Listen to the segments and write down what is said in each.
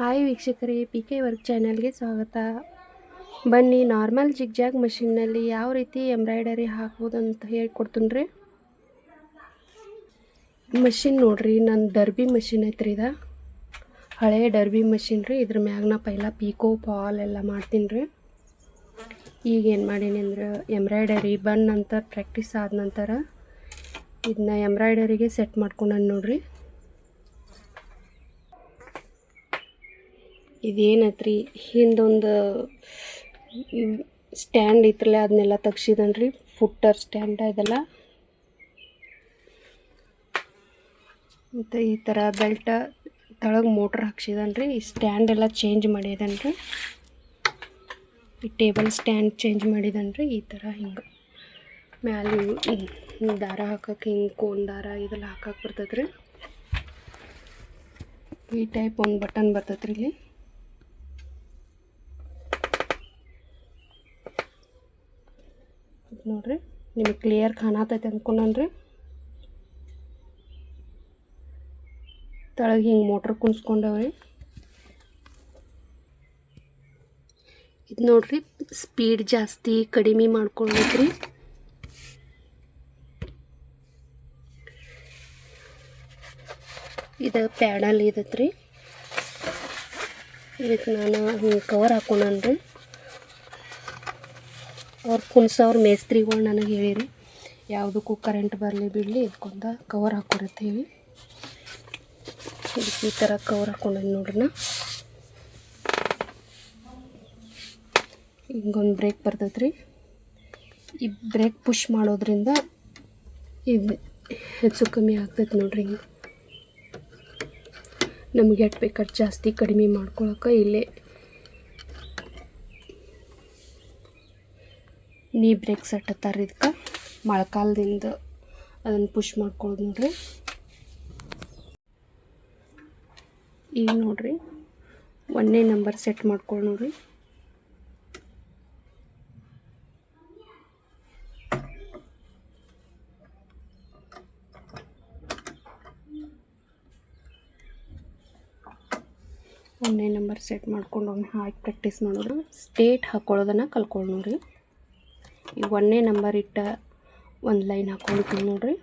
Hi ವೀಕ್ಷಕರೇ P K work ಚಾನಲ್ಗೆ ಸ್ವಾಗತ. ಬನ್ನಿ, ನಾರ್ಮಲ್ ಜಿಗ್ಜಾಗ್ ಮಷಿನ್ನಲ್ಲಿ ಯಾವ ರೀತಿ ಎಂಬ್ರಾಯ್ಡರಿ ಹಾಕ್ಬೋದು ಅಂತ ಹೇಳ್ಕೊಡ್ತೀನಿ ರೀ ಮಷಿನ್ ನೋಡ್ರಿ ನನ್ನ ಡರ್ಬಿ ಮಷಿನ್ ಐತ್ರಿ ಇದು. ಹಳೆ ಡರ್ಬಿ ಮಷಿನ್ ರೀ, ಇದ್ರ ಮ್ಯಾಗ ನಾ ಪೈಲ ಪೀಕೋ, ಪಾಲ್ ಎಲ್ಲ ಮಾಡ್ತೀನಿ ರೀ ಈಗ ಏನು ಮಾಡೀನಿ ಅಂದ್ರೆ, ಎಂಬ್ರಾಯ್ಡರಿ ಬಂದ ನಂತರ, ಪ್ರಾಕ್ಟೀಸ್ ಆದ ನಂತರ ಇದನ್ನ ಎಂಬ್ರಾಯ್ಡರಿಗೆ ಸೆಟ್ ಮಾಡ್ಕೊಂಡನ್ ನೋಡ್ರಿ. ಇದೇನೈತ್ರಿ? ಹಿಂದೊಂದು ಸ್ಟ್ಯಾಂಡ್ ಇತ್ತಲ್ಲ ಅದನ್ನೆಲ್ಲ ತೆಗ್ಸಿದನ್ರಿ. ಫುಟ್ಟರ್ ಸ್ಟ್ಯಾಂಡ್ ಇದೆಲ್ಲ. ಮತ್ತು ಈ ಥರ ಬೆಲ್ಟ ತಳಗೆ ಮೋಟ್ರ್ ಹಾಕ್ಸಿದನ್ರಿ. ಈ ಸ್ಟ್ಯಾಂಡ್ ಎಲ್ಲ ಚೇಂಜ್ ಮಾಡಿದನ್ರಿ. ಈ ಟೇಬಲ್ ಸ್ಟ್ಯಾಂಡ್ ಚೇಂಜ್ ಮಾಡಿದನ್ರಿ. ಈ ಥರ ಹಿಂಗೆ. ಮ್ಯಾಲೆ ದಾರ ಹಾಕಕ್ಕೆ ಹಿಂಗೆ, ಕೋನ್ ದಾರ ಇದೆಲ್ಲ ಹಾಕಕ್ಕೆ ಬರ್ತೈತ್ರಿ ಈ ಟೈಪ್ ಒಂದು ಬಟನ್ ಬರ್ತೈತ್ರಿ ಇಲ್ಲಿ. ನೋಡ್ರಿ. ನಿಮಗೆ ಕ್ಲಿಯರ್ ಕಾಣತೈತೆ ಅಂದ್ಕೊಂಡ್ರಿ ತಳಗೆ ಹಿಂಗೆ ಮೋಟ್ರ್ ಕುಣಿಸ್ಕೊಂಡವ್ರಿ. ಇದು ನೋಡ್ರಿ ಸ್ಪೀಡ್ ಜಾಸ್ತಿ ಕಡಿಮೆ ಮಾಡ್ಕೊಳ್ಬೇಕ್ರಿ ಇದು ಪ್ಯಾಡಲ್ ಇದತ್ರಿ. ಇದಕ್ಕೆ ನಾನು ಹಿಂಗೆ ಕವರ್ ಹಾಕೊಂಡನ್ರಿ. ಅವ್ರು ಕುಲ್ಸೋರು ಮೇಸ್ತ್ರಿಗಳು ನನಗೆ ಹೇಳಿರಿ, ಯಾವುದಕ್ಕೂ ಕರೆಂಟ್ ಬರಲಿ ಬಿಡಲಿ ಇದ್ಕೊಂಡ ಕವರ್ ಹಾಕೊರತ್ತೆ ಹೇಳಿ. ಇದಕ್ಕೆ ಈ ಥರ ಕವರ್ ಹಾಕೊಂಡೆ ನೋಡ್ರಿ ಹಿಂಗೊಂದು ಬ್ರೇಕ್ ಬರ್ತೈತ್ರಿ. ಈ ಬ್ರೇಕ್ ಪುಷ್ ಮಾಡೋದ್ರಿಂದ ಇದು ಹೆಚ್ಚು ಕಮ್ಮಿ ಆಗ್ತೈತೆ ನೋಡ್ರಿ ಹಿಂಗೆ. ನಮಗೆ ಎಟ್ ಬೇಕಾದ್ ಜಾಸ್ತಿ ಕಡಿಮೆ ಮಾಡ್ಕೊಳಕ್ಕೆ ಇಲ್ಲೇ ನೀ ಬ್ರೇಕ್ ಸೆಟ್ ಹತ್ತಾರ ಇದಕ್ಕೆ ಮಳೆಗಾಲದಿಂದ ಅದನ್ನು ಪುಷ್ ಮಾಡ್ಕೊಳ್ಳೋದು ನೋಡ್ರಿ. ಈಗ ನೋಡ್ರಿ ಒಂದನೇ ನಂಬರ್ ಸೆಟ್ ಮಾಡ್ಕೊಳ್ಳಿ ನೋಡ್ರಿ. ಒಂದನೇ ನಂಬರ್ ಸೆಟ್ ಮಾಡ್ಕೊಂಡು ಒಮ್ಮೆ ಹಾಕಿ ಪ್ರಾಕ್ಟೀಸ್ ಮಾಡೋದು. ಸ್ಟೇಟ್ ಹಾಕ್ಕೊಳ್ಳೋದನ್ನು ಕಲ್ತ್ಕೊಳ್ಳಿ ಒಂದನೇ ನಂಬರ್ ಇಟ್ಟ ಒಂದು ಲೈನ್ ಹಾಕೊಂಡಿದ್ದೀನಿ ನೋಡ್ರಿ.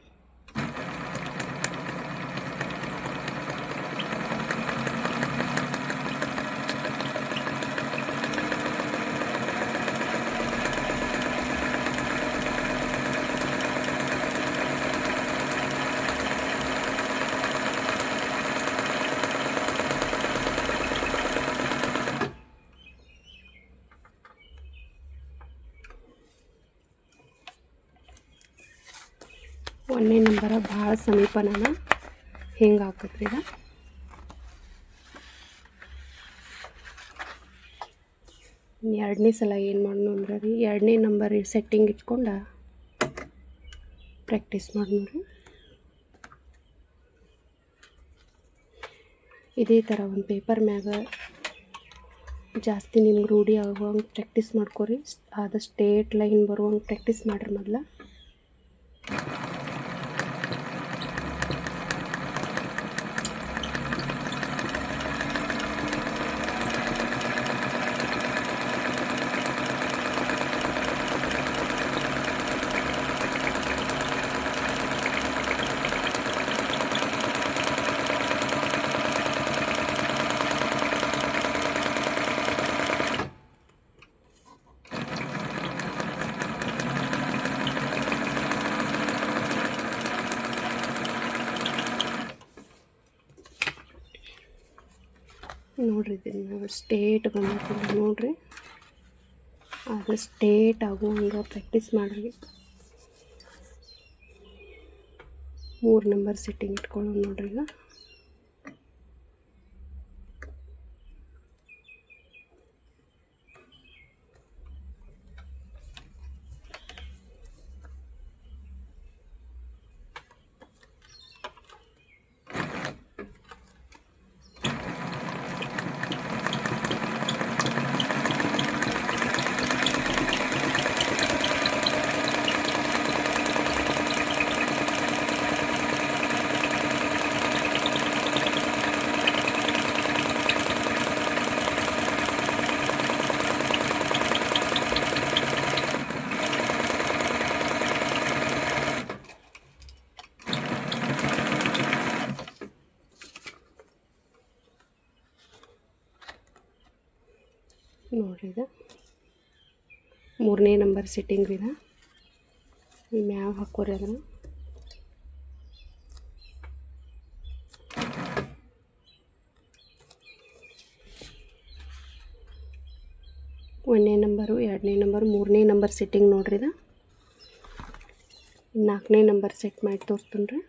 ಒಂದನೇ ನಂಬರ ಭಾಳ ಸಮೀಪನ ಹಿಂಗೆ ಹಾಕಿದ್ರಿ ಎರಡನೇ ಸಲ ಏನು ಮಾಡೋಣ ಅಂದ್ರೆ ರೀ, ಎರಡನೇ ನಂಬರ್ ಸೆಟ್ಟಿಂಗ್ ಇಟ್ಕೊಂಡು ಪ್ರಾಕ್ಟೀಸ್ ಮಾಡೋಣ ರೀ. ಇದೇ ಥರ ಒಂದು ಪೇಪರ್ ಮ್ಯಾಗ ಜಾಸ್ತಿ ನಿಮ್ಗೆ ರೂಢಿ ಆಗುವಂಗೆ ಪ್ರಾಕ್ಟೀಸ್ ಮಾಡ್ಕೊರಿ. ಆದ ಸ್ಟೇಟ್ ಲೈನ್ ಬರುವಂಗೆ ಪ್ರಾಕ್ಟೀಸ್ ಮಾಡಿರಿ ಮೊದಲ. ನೋಡ್ರಿ ಇದನ್ನು ಸ್ಟೇಟ್ ಬಂದಿರ್ತೀನಿ ನೋಡ್ರಿ. ಅದು ಸ್ಟೇಟ್ ಆಗುವಂಗೆ ಪ್ರಾಕ್ಟೀಸ್ ಮಾಡ್ರಿ. ಮೂರು ನಂಬರ್ ಸಿಟ್ಟಿಂಗ್ ಇಟ್ಕೊಳ್ಳೋದು ನೋಡ್ರಿ ಈಗ. ನೋಡ್ರಿ ಇದು. ಮೂರನೇ ನಂಬರ್ ಸಿಟ್ಟಿಂಗ್ ಇದೆ. ಈ ಮ್ಯಾವ್ ಹಾಕೋರಿ ಅದನ್ನು ಒಂದನೇ ನಂಬರು, ಎರಡನೇ ನಂಬರ್, ಮೂರನೇ ನಂಬರ್ ಸೆಟ್ಟಿಂಗ್ ನೋಡ್ರಿ ಇದು. ನಾಲ್ಕನೇ ನಂಬರ್ ಸೆಟ್ ಮಾಡಿ ತೋರಿಸ್ತೀನಿ ರೀ.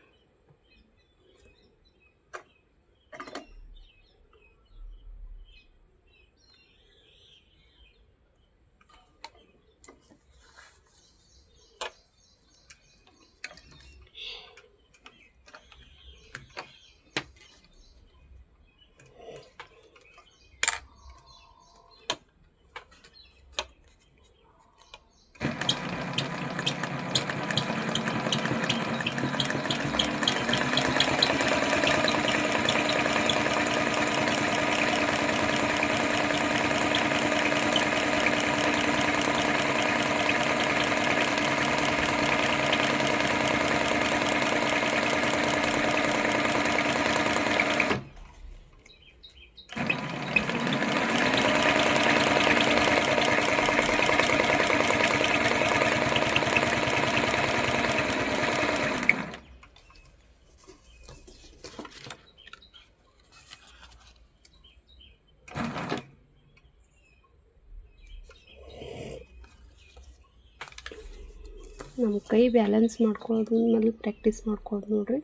ನಮ್ಮ ಕೈ ಬ್ಯಾಲೆನ್ಸ್ ಮಾಡ್ಕೊಳ್ಳೋದು, ಮೊದಲು ಪ್ರಾಕ್ಟೀಸ್ ಮಾಡ್ಕೊಳ್ಳೋದು ನೋಡಿರಿ.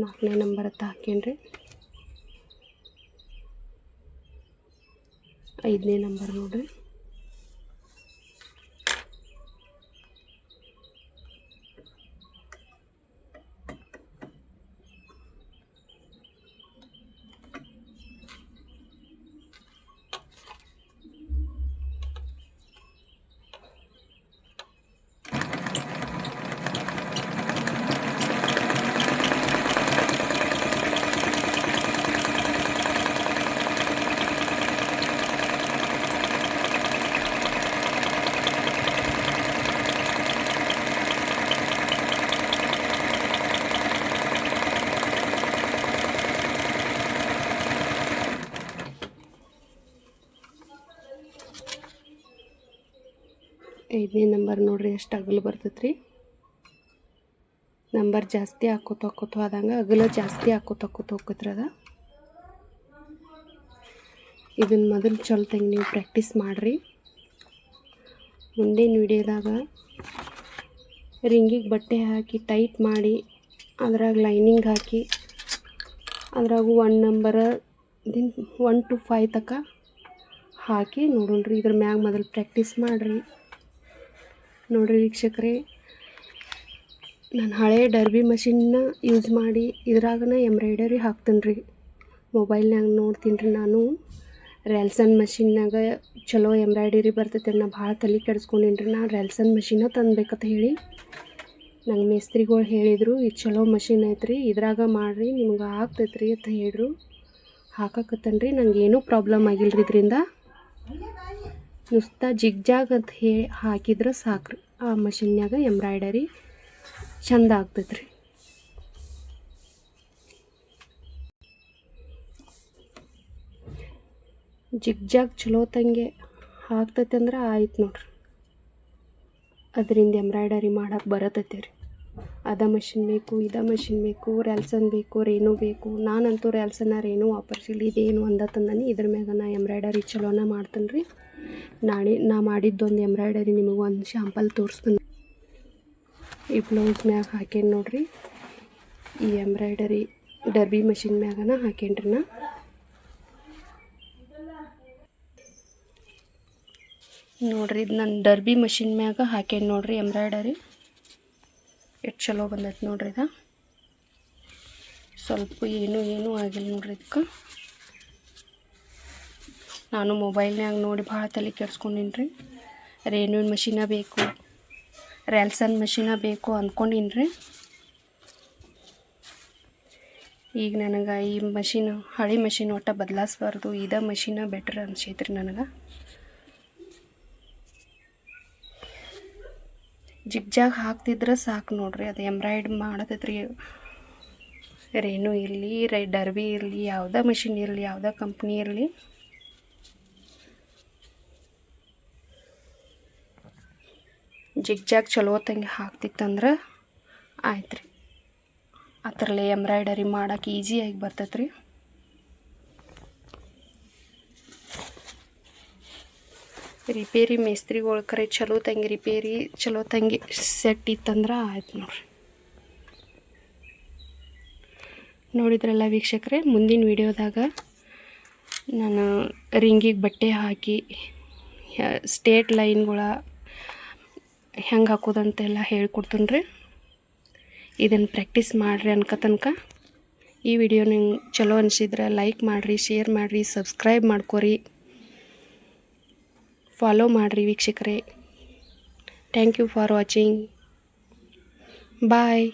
ನಾಲ್ಕನೇ ನಂಬರ್ ಹತ್ತು ಹಾಕೇನ್ರಿ. ಐದನೇ ನಂಬರ್ ನೋಡ್ರಿ. ಐದನೇ ನಂಬರ್ ನೋಡ್ರಿ, ಎಷ್ಟು ಅಗಲು ಬರ್ತೈತ್ರಿ. ನಂಬರ್ ಜಾಸ್ತಿ ಹಾಕೋತ ಹಾಕೋತ ಆದಂಗೆ ಅಗಲ ಜಾಸ್ತಿ ಹಾಕೋತ ಹಾಕೋತ ಹೋಗ್ತೈತ್ರಿ ಅದ. ಇದನ್ನು ಮೊದಲು ಚಲೋತಂಗೆ ನೀವು ಪ್ರಾಕ್ಟೀಸ್ ಮಾಡಿರಿ. ಮುಂದಿನ ವಿಡಿಯೋದಾಗ ರಿಂಗಿಗೆ ಬಟ್ಟೆ ಹಾಕಿ ಟೈಟ್ ಮಾಡಿ, ಅದ್ರಾಗ ಲೈನಿಂಗ್ ಹಾಕಿ, ಅದ್ರಾಗ ಒನ್ ನಂಬರ್ ದಿನ ಒನ್ ಟು ಫೈವ್ ತನಕ ಹಾಕಿ ನೋಡೋಣ್ರಿ. ಇದ್ರ ಮ್ಯಾಗ ಮೊದಲು ಪ್ರಾಕ್ಟೀಸ್ ಮಾಡಿರಿ. ನೋಡ್ರಿ ವೀಕ್ಷಕರೇ. ನಾನು ಹಳೆ ಡರ್ಬಿ ಮಷಿನ್ನ ಯೂಸ್ ಮಾಡಿ ಇದ್ರಾಗನ ಎಂಬ್ರಾಯ್ಡರಿ ಹಾಕ್ತೀನಿ ರೀ ಮೊಬೈಲ್ನಾಗ ನೋಡ್ತೀನಿ ರೀ ನಾನು. ರ್ಯಾಲ್ಸನ್ ಮಷಿನ್ನಾಗ ಚಲೋ ಎಂಬ್ರಾಯ್ಡರಿ ಬರ್ತೈತೆ ನಾ ಭಾಳ ತಲೆ ಕೆಡಿಸ್ಕೊಂಡೀನಿ ರೀ ನಾನು ರ್ಯಾಲ್ಸನ್ ಮಷಿನ ತಂದ್ಬೇಕಂತ ಹೇಳಿ ನಂಗೆ ಮೇಸ್ತ್ರಿಗಳು ಹೇಳಿದರು, ಇದು ಚಲೋ ಮಷಿನ್ ಐತ್ರಿ. ಇದ್ರಾಗ ಮಾಡಿರಿ. ನಿಮ್ಗೆ ಆಗ್ತೈತೆ ರೀ ಅಂತ ಹೇಳಿದ್ರು ಹಾಕಕತ್ತನ್ರಿ. ನಂಗೆ ಏನೂ ಪ್ರಾಬ್ಲಮ್ ಆಗಿಲ್ಲ ರೀ ಇದರಿಂದ. ನುಸ್ತಾ ಜಿಗ್ಜಾಗ್ ಅಂತ ಹೇಳಿ ಹಾಕಿದ್ರೆ ಸಾಕ್ರಿ. ಆ ಮಷಿನ್ಯಾಗ ಎಂಬ್ರಾಯ್ಡರಿ ಚಂದ ಆಗ್ತೈತೆ ರೀ ಜಿಗ್ಜಾಗ್ ಚಲೋ ತಂಗೆ ಹಾಕ್ತೈತೆ ಅಂದ್ರೆ ಆಯ್ತು ನೋಡ್ರಿ. ಅದರಿಂದ ಎಂಬ್ರಾಯ್ಡರಿ ಮಾಡಕ್ಕೆ ಬರತೈತೆ ರೀ ಅದ ಮಷಿನ್ ಬೇಕು, ಇದ ಮಷಿನ್ ಬೇಕು, ರ್ಯಾಲ್ಸನ್ ಬೇಕು, ರೇನು ಬೇಕು. ನಾನಂತೂ ರ್ಯಾಲ್ಸನ್ನ, ರೇನು ವಾಪರ್ಸಿಲ್ಲ, ಇದೇನು ಅಂದ ತಂದಾನೆ. ಇದ್ರ ಮ್ಯಾಗ ನಾ ಎಂಬ್ರಾಯ್ಡರಿ ಚಲೋನ ಮಾಡ್ತೇನೆ ರೀ ನಾಳೆ ನಾ ಮಾಡಿದ್ದೊಂದು ಎಂಬ್ರಾಯ್ಡರಿ ನಿಮಗೆ ಒಂದು ಶಾಂಪಲ್ ತೋರಿಸ್ತೀನಿ. ಈ ಬ್ಲೌಸ್ ಮ್ಯಾಗ ಹಾಕೇನಿ ನೋಡ್ರಿ. ಈ ಎಂಬ್ರಾಯ್ಡರಿ ಡರ್ಬಿ ಮಷಿನ್ ಮ್ಯಾಗನ ಹಾಕೇನ್ರಿ ನಾ. ನೋಡ್ರಿ ಇದು ನಾನು ಡರ್ಬಿ ಮಷಿನ್ ಮ್ಯಾಗ ಹಾಕೇನಿ ನೋಡ್ರಿ ಎಂಬ್ರಾಯ್ಡರಿ. ಎಷ್ಟು ಚಲೋ ಬಂದೈತೆ ನೋಡ್ರಿ ಇದು. ಸ್ವಲ್ಪ ಏನೂ ಏನೂ ಆಗಿಲ್ಲ ನೋಡ್ರಿ ಇದಕ್ಕೆ ನಾನು ಮೊಬೈಲ್ನಾಗ ನೋಡಿ ಭಾಳ ತಲೆ ಕೆಡ್ಸ್ಕೊಂಡಿನ್ರಿ. ರೇನ್ಯೂನ್ ಮಷಿನ ಬೇಕು ರ್ಯಾಲ್ಸನ್ ಮಷಿನ ಬೇಕು ಅಂದ್ಕೊಂಡಿನ್ರಿ ಈಗ ನನಗೆ ಈ ಮಷಿನ್ ಹಳೆ ಮಷಿನ್ ಒಟ್ಟು ಬದಲಾಯಿಸ್ಬಾರ್ದು ಇದ ಮಷಿನ ಬೆಟ್ರ್ ಅನ್ಸೈತ್ರಿ ನನಗೆ. ಜಿಗ್ಜಾಗ್ ಹಾಕ್ತಿದ್ರೆ ಸಾಕು ನೋಡ್ರಿ, ಅದು ಎಂಬ್ರಾಯ್ಡ್ ಮಾಡತೈತ್ರಿ. ರೇನು ಇರಲಿ ರೈ ಡರ್ಬಿ ಇರಲಿ, ಯಾವುದೇ ಮಷಿನ್ ಇರಲಿ, ಯಾವುದೇ ಕಂಪ್ನಿ ಇರಲಿ. ಜಿಗ್ ಜಾಗ್ ಚಲೋ ತಂಗೆ ಹಾಕ್ತಿತ್ತಂದ್ರೆ ಆಯ್ತು ರೀ ಅದರಲ್ಲೇ ಎಂಬ್ರಾಯ್ಡರಿ ಮಾಡೋಕೆ ಈಸಿಯಾಗಿ ಬರ್ತೈತೆ ರೀ ರಿಪೇರಿ ಮೇಸ್ತ್ರಿಗಳು ಕರೆ ಚಲೋ ತಂಗಿ, ರಿಪೇರಿ ಚಲೋ ತಂಗಿ ಸೆಟ್ ಇತ್ತಂದ್ರೆ ಆಯ್ತು ನೋಡ್ರಿ. ನೋಡಿದ್ರಲ್ಲ ವೀಕ್ಷಕರೆ, ಮುಂದಿನ ವಿಡಿಯೋದಾಗ ನಾನು ರಿಂಗಿಗೆ ಬಟ್ಟೆ ಹಾಕಿ ಸ್ಟೇಟ್ ಲೈನ್ಗಳ ಹೆಂಗೆ ಹಾಕೋದಂತೆಲ್ಲ ಹೇಳ್ಕೊಡ್ತೀನಿ ರೀ ಇದನ್ನು ಪ್ರಾಕ್ಟೀಸ್ ಮಾಡಿರಿ ಅನ್ಕ ತನಕ. ಈ ವಿಡಿಯೋ ನಿಮ್ಗೆ ಚಲೋ ಅನಿಸಿದ್ರೆ ಲೈಕ್ ಮಾಡಿರಿ ಶೇರ್ ಮಾಡಿರಿ ಸಬ್ಸ್ಕ್ರೈಬ್ ಮಾಡ್ಕೊರಿ. ಫಾಲೋ ಮಾಡಿರಿ ವೀಕ್ಷಕರೇ. Thank you for watching bye